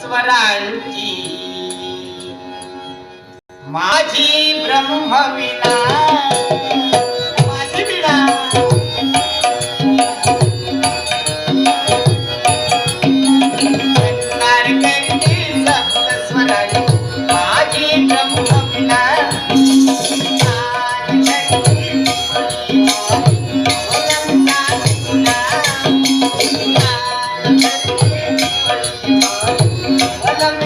स्वरांची. माझी ब्रह्मविना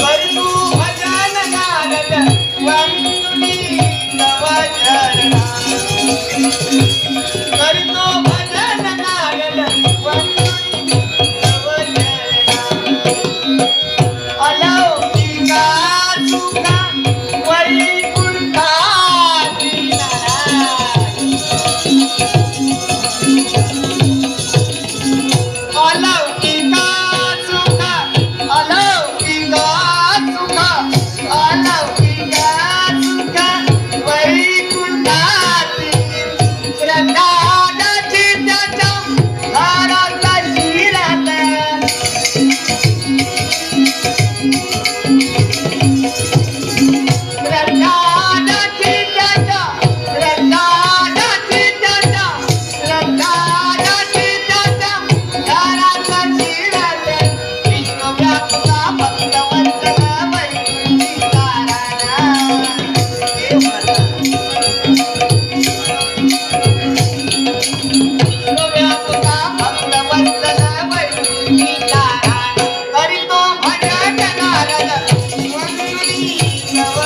परतू भजन गाणं